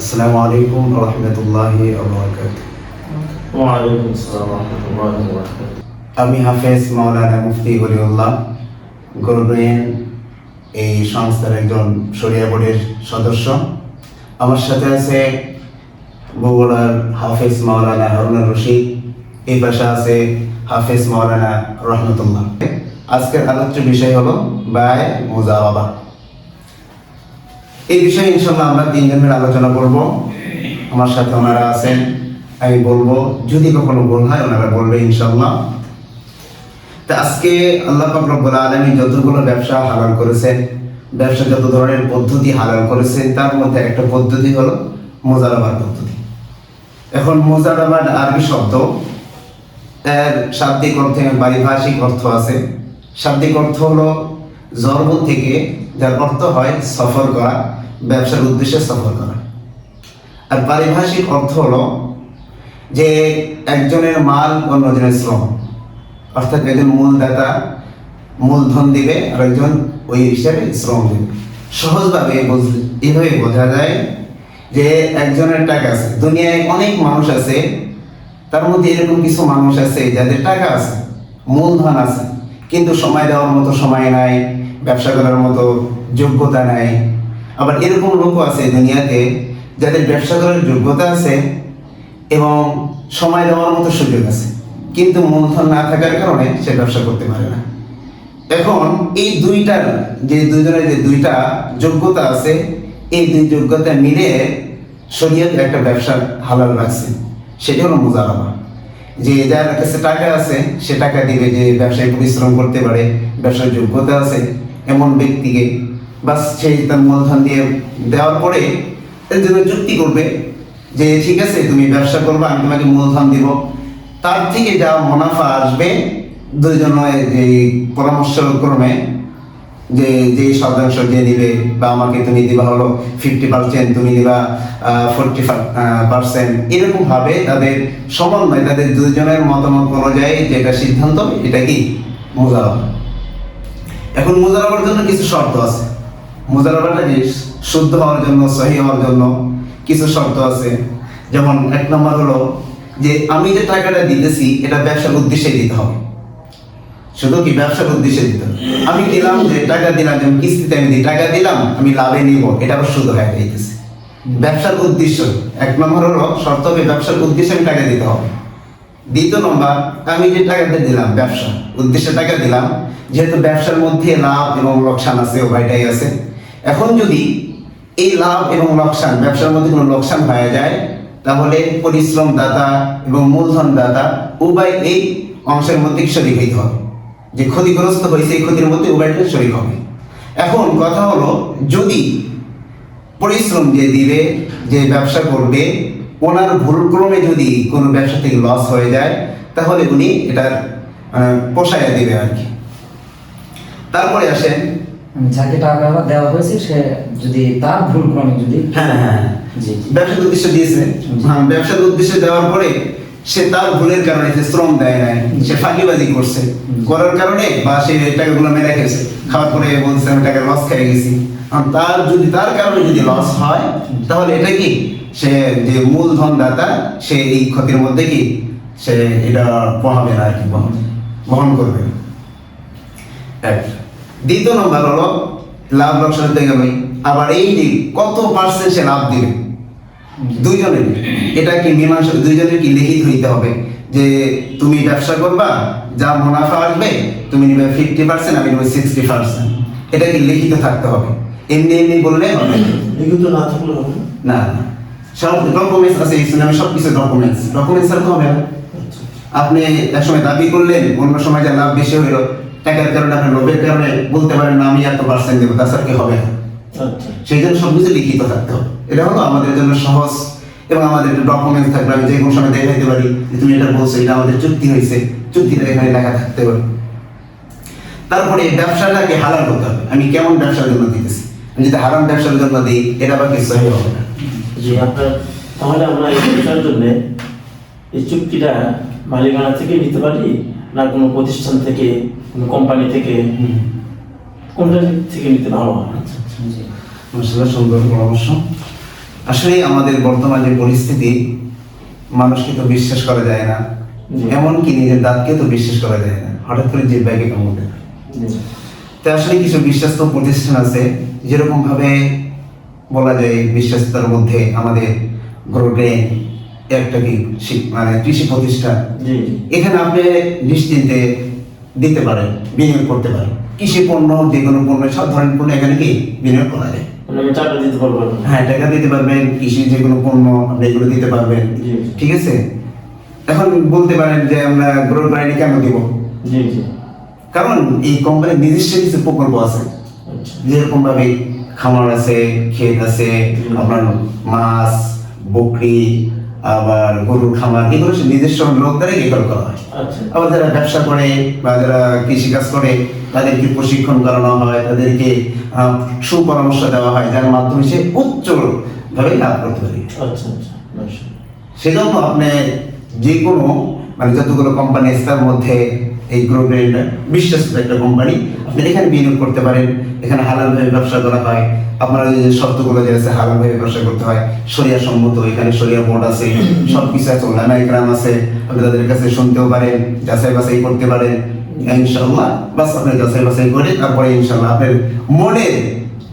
আসসালামু আলাইকুম রহমতুল্লাহি আমি হাফেজ মাওলানা মুফতি ওলিউল্লাহ গরুবেন এই সংস্থার একজন সরিয়া বোর্ডের সদস্য। আমার সাথে আছে বগুড়ার হাফেজ মাওলানা হারুনা রশিদ এই পাশে আছে হাফেজ মাওলানা রহমতুল্লাহ। আজকের আলোচ্য বিষয় হলো বায় মোজাবাবা এই বিষয়ে ইনশাল্লাহ আমরা তিনজন মিলে আলোচনা করব। আমার সাথে ওনারা আছেন, আমি বলব, যদি কখনো ভুল হয় ওনারা বলবে ইনশাল্লাহ তা আজকে আল্লাহ রব্বুল আলামিন যতগুলো ব্যবসা হালাল করেছেন, ব্যবসা যত ধরনের পদ্ধতি হালাল করেছেন, তার মধ্যে একটা পদ্ধতি হলো মোজারাবাদ পদ্ধতি। এখন মোজারাবাদ আরবি শব্দ, এর শাব্দিক অর্থে পারিভাষিক অর্থ আছে। শাব্দিক অর্থ হলো জন্ম থেকে, যার অর্থ হয় সফর করা। ব্যবসার উদ্দেশ্যে সফর করা। আর পারিভাষিক অর্থ হলো যে একজনের মাল অন্যজনের শ্রম। অর্থাৎ একজন মূলদাতা মূলধন দিবে, আর একজন ওই হিসাবে শ্রম দিবে। সহজভাবে এভাবে বোঝা যায় যে একজনের টাকা আছে। দুনিয়ায় অনেক মানুষ আছে, তার মধ্যে এরকম কিছু মানুষ আছে যাদের টাকা আছে, মূলধন আছে, কিন্তু সময় দেওয়ার মতো সময় নাই, ব্যবসা করার মতো যোগ্যতা নাই আবার এরকম লোকও আছে দুনিয়াতে যাদের ব্যবসা করার যোগ্যতা আছে এবং সময় দেওয়ার মতো সুযোগ আছে। কিন্তু মূলধন না থাকার কারণে সে ব্যবসা করতে পারে না। এখন এই দুইটার, যে দুজনের যে দুইটা যোগ্যতা আছে, এই দুই যোগ্যতা মিলে শরীয়ত একটা ব্যবসা হালাল রাখছে। সেটা হলো মুজারাবা যে যার কাছে টাকা আছে, সে টাকা দিবে যে ব্যবসায় পরিশ্রম করতে পারে, ব্যবসার যোগ্যতা আছে, এমন ব্যক্তিকে বাস সেই তার মূলধন দিয়ে দেওয়ার পরে এর জন্য চুক্তি করবে যে, ঠিক আছে, তুমি ব্যবসা করবে, আমি তোমাকে মূলধন দিব। তার থেকে যা মুনাফা আসবে, দুইজনে যে পরামর্শ ক্রমে যে যে শতাংশ যে দিবে বা আমাকে তুমি দিবা হলো ফিফটি পার্সেন্ট তুমি দিবা ফোরটি পার্সেন্ট এরকম ভাবে তাদের সমন্বয়, তাদের দুজনের মতামত অনুযায়ী যেটা সিদ্ধান্ত, এটা কি? মোজারাবা এখন মোজারাবার জন্য কিছু শর্ত আছে। মোজারাবাটা কি শুদ্ধ হওয়ার জন্য, সহি হওয়ার জন্য কিছু শর্ত আছে। যেমন এক নম্বর হলো যে আমি যে টাকাটা দিতেছি, এটা ব্যবসার উদ্দেশ্যে দিতে হবে। শুধু কি ব্যবসার উদ্দেশ্যে দিতে আমি দিলাম যে টাকা দিলাম, যেমন কিস্তিতে আমি দিই, টাকা দিলাম, আমি লাভে নিব, এটা আবার শুধু হয়ে যাইতেছে। ব্যবসার উদ্দেশ্য, এক নম্বর হলো শর্ত হবে ব্যবসার উদ্দেশ্যে আমি টাকা দিতে হবে। দ্বিতীয় নম্বর, আমি যে টাকাটা দিলাম, ব্যবসা, উদ্দেশ্যে টাকা দিলাম, যেহেতু ব্যবসার মধ্যে লাভ এবং লোকসান আছে, উভয়টাই আছে। এখন যদি এই লাভ এবং লোকসান, ব্যবসার মধ্যে কোনো লোকসান হয়ে যায়, তাহলে পরিশ্রম দাতা এবং মূলধন দাতা উভয় এই অংশের মধ্যে শরিক হইতে হবে। যে ক্ষতিগ্রস্ত হয়েছে এই ক্ষতির মধ্যে উভয়টা শরিক হবে। এখন কথা হলো, যদি পরিশ্রম যে দিবে, যে ব্যবসা করবে, ওনার ভুলক্রমে যদি কোনো ব্যবসা থেকে লস হয়ে যায়, তাহলে উনি এটার পোষায় দেবে আর কি। তারপরে আসেন যাকে টাকা দেওয়া হয়েছে সে যদি তার ভুল ক্রমে যদি হ্যাঁ হ্যাঁ জি ব্যবসার উদ্দেশ্যে দিয়েছে। হ্যাঁ ব্যবসার উদ্দেশ্যে দেওয়ার পরে সে তার ভুলের কারণে সে শ্রম দেয় নাই। সে ফাঁকিবাজি করছে। করার কারণে বা সে টাকাগুলো মেরে খেয়েছে। খাওয়ার পরে বলছে আমি টাকা লস খেয়ে গেছি। তার যদি তার কারণে যদি লস হয় তাহলে এটা কি? সে যে মূলধন দাতা সে এই ক্ষতির মধ্যে কি? সে এটা বহাবে না আর কি বহন বহন করবে। এক। দ্বিতীয় নম্বর হলো লাভ লোকসান থেকে গেল আবার এই যে কত পার্সেন্ট সে লাভ দিবে? দুইজনের। এটা কি মীমাংসা দুইজনের কি লিখিত হইতে হবে? যে তুমি ব্যবসা করবা যা মুনাফা আসবে তুমি নিবে ফিফটি পার্সেন্ট আমি নেবে সিক্সটি পার্সেন্ট এটা কি লিখিত থাকতে হবে? এমনি এমনি বললে হবে। লিখিত না থাকলে হবে না? না সব ডকুমেন্টস আছে ইসলামে সব কিছু ডকুমেন্টস ডকুমেন্টস আর হবে না। আপনি এক সময় দাবি করলেন অন্য সময় যা লাভ বেশি হইল টাকার কারণে আপনি লোভের কারণে বলতে পারেন না আমি এত পার্সেন্ট দেবো তাছাড়া কি হবে? না আচ্ছা। সেই জন্য সব কিছু লিখিত থাকতে হবে। এটা হলো আমাদের জন্য সহজ এবং আমাদের ডকুমেন্টস থাকবে আমি যে কোনো সময় দেখাইতে পারি যে তুমি এটা বলছো এটা আমাদের চুক্তি হয়েছে চুক্তিটা এখানে লেখা থাকতে পারে। তারপরে ব্যবসাটাকে হালাল করতে হবে। আমি কেমন ব্যবসার জন্য দিতেছি? আমি যদি হারাম ব্যবসার জন্য দিই এটা আবার কিছু হবে না? জি আপনার তাহলে আমরা এই বিষয়ের জন্য এই চুক্তিটা মালিকানা থেকে নিতে পারি না কোনো প্রতিষ্ঠান থেকে কোনো কোম্পানি থেকে? কোনটা থেকে নিতে ভালো হয়? জি। সুন্দর পরামর্শ। আসলে আমাদের বর্তমান যে পরিস্থিতি মানুষকে তো বিশ্বাস করা যায় না। এমনকি নিজের দাঁতকে তো বিশ্বাস করা যায় না। হঠাৎ করে যে ব্যাগে কামড় তো আসলে কিছু বিশ্বস্ত প্রতিষ্ঠান আছে যেরকম ভাবে বলা যায় বিশ্বস্ততার মধ্যে আমাদের গ্রোগ্রেন একটা কি মানে কৃষি প্রতিষ্ঠান। এখানে আপনি নিশ্চিন্তে দিতে পারেন বিনিয়োগ করতে পারেন। কৃষি পণ্য যে কোনো পণ্য সব ধরনের পণ্য এখানে কি বিনিয়োগ করা যায়? মানে হ্যাঁ টাকা দিতে পারবেন কৃষি যে কোনো পণ্য এগুলো দিতে পারবেন। ঠিক আছে? এখন বলতে পারেন যে আমরা গ্রো গ্রাইনি কেন দিব? কারণ এই কোম্পানির নিজস্ব কিছু প্রকল্প আছে। আচ্ছা। যেরকম ভাবে খামার আছে ক্ষেত আছে আপনার মাছ বকরি আবার গরুর খামার এগুলো নিজস্ব লোক দ্বারা এগুলো করা হয়। আচ্ছা। আবার যারা ব্যবসা করে বা যারা কৃষিকাজ করে তাদেরকে প্রশিক্ষণ করানো হয় তাদেরকে সুপরামর্শ দেওয়া হয় যার মাধ্যমে সে উচ্চ ভাবে লাভ করতে পারে। আচ্ছা আচ্ছা। সেজন্য আপনি যে কোনো মানে যতগুলো কোম্পানি তার মধ্যে এই গ্রুপের বিশ্বাস একটা কোম্পানি আপনি এখানে বিনিয়োগ করতে পারেন এখানে হালাল ভাবে ব্যবসা করা হয় আপনারা যে শর্তগুলো যে আছে হালাল ভাবে ব্যবসা করতে হয় সরিয়া সম্মত, এখানে সরিয়া বোর্ড আছে সব কিছু আছে ওলামা ইকরাম আছে, আপনি তাদের কাছে শুনতেও পারেন, যাচাই বাছাই করতে পারেন ইনশাল্লাহ বাস আপনি যাচাই বাছাই করে তারপরে ইনশাল্লাহ আপনার মনের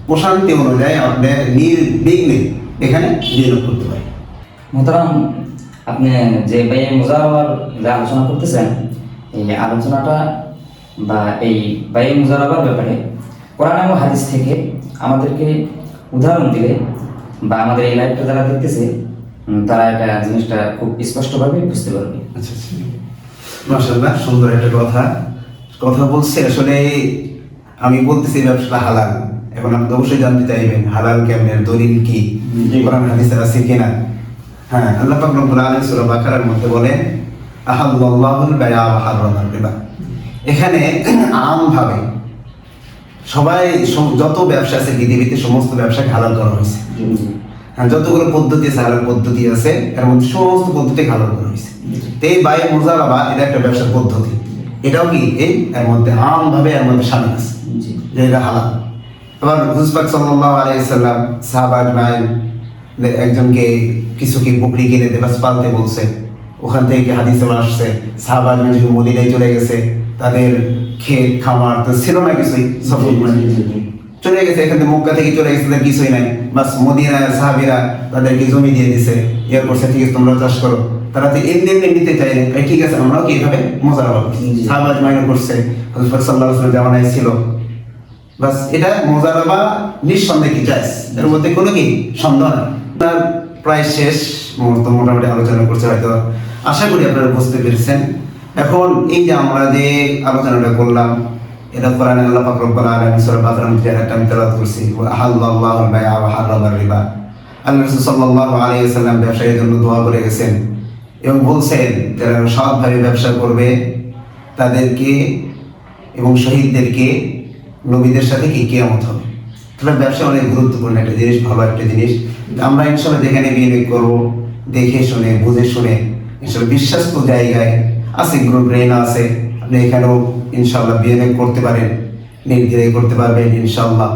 প্রশান্তি অনুযায়ী আপনি নির্বিঘ্নে এখানে বিনিয়োগ করতে পারেন। মোহতারাম, আপনি যে ব্যয় মুজারাবার যে আলোচনা করতেছেন, এই আলোচনাটা বা এই ব্যয় মুজারাবার ব্যাপারে কোরআন এবং হাদিস থেকে আমাদেরকে উদাহরণ দিলে বা আমাদের এই লাইভটা যারা দেখতেছে তারা এটা জিনিসটা খুব স্পষ্টভাবে বুঝতে পারবে। আচ্ছা মাসাল্লাহ সুন্দর একটা কথা। কথা বলছে আসলে আমি বলতেছি ব্যবসাটা হালাল। এখন আপনি অবশ্যই জানতে চাইবেন হালাল কেমনের দলিল কি। কোরআন হাদিসের আছে কিনা? হ্যাঁ আল্লাহ পাক রব্বুল আলামিন সূরা বাকারার মধ্যে বলেন আহাল্লাহুল বায়া ওয়া হারামার রিবা। এখানে আমভাবে সবাই যত ব্যবসা আছে পৃথিবীতে সমস্ত ব্যবসাকে হালাল করা হয়েছে। হ্যাঁ যতগুলো পদ্ধতি আছে হালাল পদ্ধতি আছে এর মধ্যে সমস্ত পদ্ধতি হালাল করা হয়েছে। তো এই বাই মোজারাবা এটা একটা ব্যবসার পদ্ধতি। এটাও কি? এই এর মধ্যে আমভাবে এর মধ্যে সামিল আছে। যে এটা হালাল। আবার হুজবাক সাল্লাল্লাহু আলাইহি সাল্লাম সাহাবা আজমাইন একজনকে কিছু কি বকরি কিনে দেবাস পালতে বলছে। ওখান থেকে হাদিসে আসছে সাহাবা আজমাইন মদিনায় চলে গেছে তাদের ক্ষেত খামার তো ছিল না কিছুই জি। চলে গেছে এখান থেকে মক্কা থেকে চলে গেছে কিছুই নাই। বাস মদিনার সাহাবিরা তাদেরকে জমি দিয়ে দিছে। এরপর সে ঠিক আছে তোমরা চাষ করো। তারা তো এমনি এমনি নিতে ঠিক আছে আমরাও কি এইভাবে মজার করছি জি। সাহাবাজ মাইনে করছে। হজরত সাল্লাহ সাল্লাম জামানায় ছিল। বাস এটা মোজারাবা নিঃসন্দেহে কি চাইস এর মধ্যে কোনো কি সন্দেহ আপনার প্রায় শেষ মুহূর্ত মোটামুটি আলোচনা করছে হয়তো। আশা করি আপনারা বুঝতে পেরেছেন। এখন এই যে আমরা যে আলোচনাটা করলাম, এটা কোরআনে আল্লাহ পাক রব্বুল আলামিন সূরা বাকারার মধ্যে একটা আমি তেলাওয়াত করছি। ওয়া আহাল্লাল্লাহু আল-বাই'a রিবা। আল্লাহ রাসূল সাল্লাল্লাহু আলাইহি ওয়াসাল্লাম ব্যবসায়ীদের জন্য দোয়া করে গেছেন এবং বলছেন, যারা সৎভাবে ব্যবসা করবে, তাদেরকে এবং শহীদদেরকে নবীদের সাথে কি কিয়ামত হবে? তাহলে ব্যবসা অনেক গুরুত্বপূর্ণ একটা জিনিস, ভালো একটা জিনিস। আমরা ইনশাল্লাহ যেখানে বিনিয়োগ করব, দেখে শুনে, বুঝে শুনে ইনশাল্লাহ বিশ্বাস্ত জায়গায় আছে গ্রুপ রেনা আছে, আপনি এখানেও ইনশাল্লাহ বিনিয়োগ করতে পারেন নির্দ্বিধায় করতে পারবেন ইনশাল্লাহ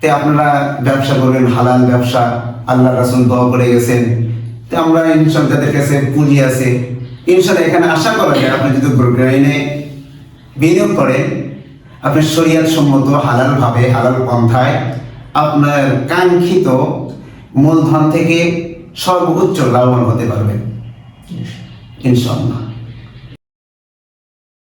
তে আপনারা ব্যবসা করবেন, হালাল ব্যবসা আল্লাহ রাসুল দোয়া করে গেছেন। তো আমরা ইনশাল্লাহ যাদের কাছে পুঁজি আছে ইনশাল্লাহ এখানে আশা করা যায়, আপনি যদি গ্রুপ রেনে বিনিয়োগ করেন, আপনি শরিয়াত সম্মত হালাল ভাবে হালাল পন্থায় আপনার কাঙ্ক্ষিত মূলধন থেকে সর্বোচ্চ লাভবান হতে পারবেন। ইনশাল্লাহ